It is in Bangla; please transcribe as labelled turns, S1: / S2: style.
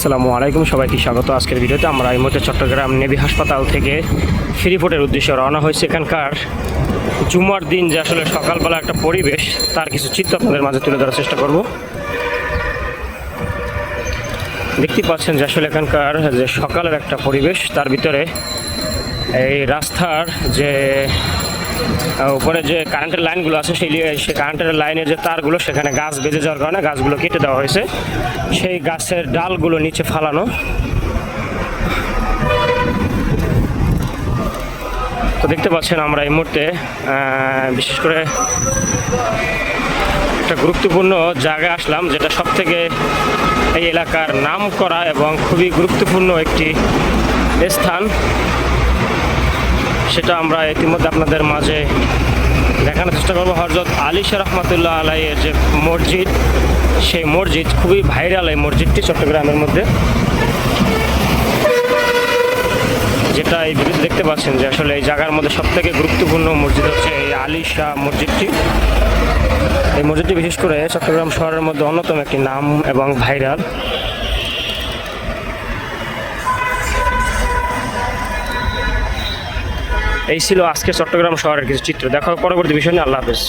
S1: আসসালামু আলাইকুম। সবাইকে স্বাগত। আজকের ভিডিওতে আমরা এই মুহূর্তে চট্টগ্রাম নেভি হাসপাতাল থেকে ফ্রিফোর্টের উদ্দেশ্যে রওনা হয়েছে। এখানকার জুমার দিন যে আসলে সকালবেলা একটা পরিবেশ, তার কিছু চিত্র আপনাদের মাঝে তুলে ধরার চেষ্টা করব। দেখতে পাচ্ছেন যে আসলে এখানকার যে সকালের একটা পরিবেশ, তার ভিতরে এই রাস্তার যে উপরে যে কারেন্টের লাইনগুলো আছে, সেই সেই কারেন্টের লাইনের যে তারগুলো, সেখানে গাছ বেঁধে যাওয়ার কারণে গাছগুলো কেটে দেওয়া হয়েছে। সেই গাছের ডালগুলো নিচে ফালানো। তো দেখতে পাচ্ছেন আমরা এই মুহূর্তে বিশেষ করে একটা গুরুত্বপূর্ণ জায়গায় আসলাম, যেটা সব থেকে এই এলাকার নাম করা এবং খুবই গুরুত্বপূর্ণ একটি স্থান। সেটা আমরা ইতিমধ্যে আপনাদের মাঝে দেখানোর চেষ্টা করব। হজরত আলী রহমতুল্লাহ আলাইয়ের যে মসজিদ, সেই মসজিদ খুবই ভাইরাল এই মসজিদটি চট্টগ্রামের মধ্যে। যেটা এই ভিডিওতে দেখতে পাচ্ছেন যে আসলে এই জায়গার মধ্যে সব থেকে গুরুত্বপূর্ণ মসজিদ হচ্ছে এই আলী শাহ মসজিদটি। এই মসজিদটি বিশেষ করে চট্টগ্রাম শহরের মধ্যে অন্যতম একটি নাম এবং ভাইরাল। এই ছিল আজকে চট্টগ্রাম শহরের কিছু চিত্র। দেখা পরবর্তী বিষয় নিয়ে। আল্লাহ হাফেজ।